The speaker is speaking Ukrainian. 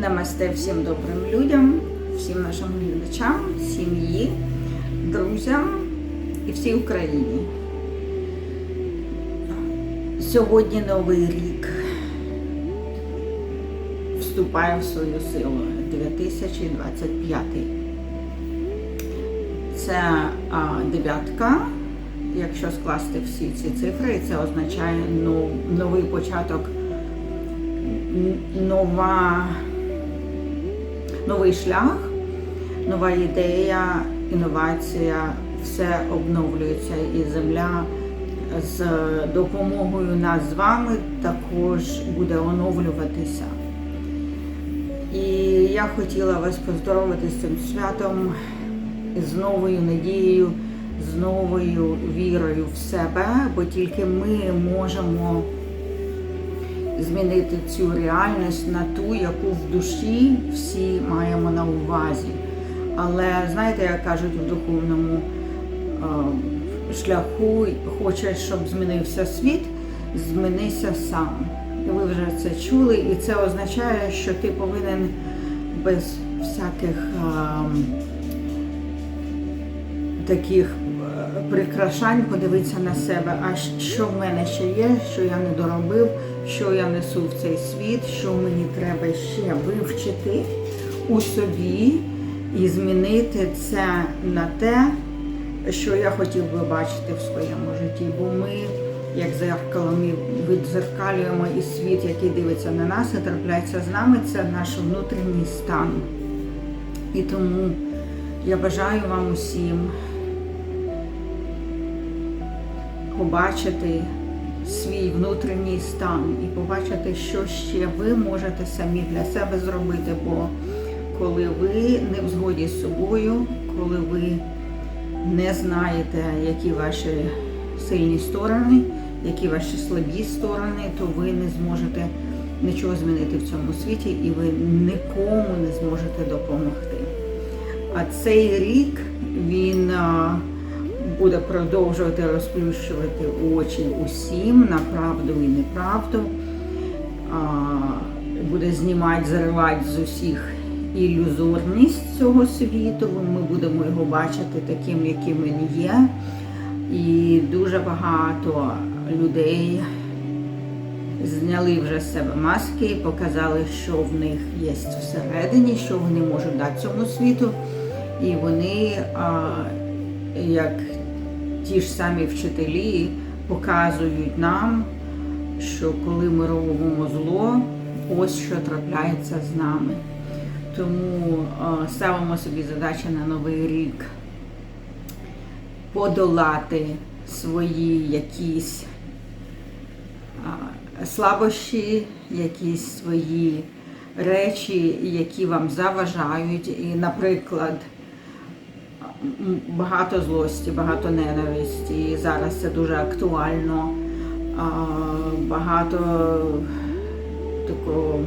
Намасте всім добрим людям, всім нашим глядачам, сім'ї, друзям і всій Україні. Сьогодні новий рік вступає в свою силу 2025. Це а, дев'ятка. Якщо скласти всі ці цифри, це означає ну, новий початок, нова, новий шлях, нова ідея, інновація, все обновлюється і земля з допомогою нас з вами також буде оновлюватися. І я хотіла вас поздоровити з цим святом, з новою надією, з новою вірою в себе, бо тільки ми можемо змінити цю реальність на ту, яку в душі всі маємо увазі. Але знаєте, як кажуть в духовному е, шляху, хочеш, щоб змінився світ, змінися сам. Ви вже це чули, і це означає, що ти повинен без всяких ем, таких е, прикрашань подивитися на себе, а що в мене ще є, що я не доробив, що я несу в цей світ, що мені треба ще вивчити у собі і змінити це на те, що я хотів би бачити в своєму житті. Бо ми, як зеркало, ми відзеркалюємо і світ, який дивиться на нас і трапляється з нами, це наш внутрішній стан. І тому я бажаю вам усім побачити свій внутрішній стан і побачити, що ще ви можете самі для себе зробити. Бо коли ви не в згоді з собою, коли ви не знаєте, які ваші сильні сторони, які ваші слабі сторони, то ви не зможете нічого змінити в цьому світі і ви нікому не зможете допомогти. А цей рік він буде продовжувати розплющувати очі усім на правду і неправду. Буде знімати, заривати з усіх ілюзорність цього світу. Ми будемо його бачити таким, яким він є. І дуже багато людей зняли вже з себе маски і показали, що в них є всередині, що вони можуть дати цьому світу. І вони, а, як ті ж самі вчителі, показують нам, що коли ми робимо зло, ось що трапляється з нами. Тому ставимо собі задачі на новий рік подолати свої якісь слабощі, якісь свої речі, які вам заважають. І, наприклад, багато злості, багато ненависті. І зараз це дуже актуально. Багато такого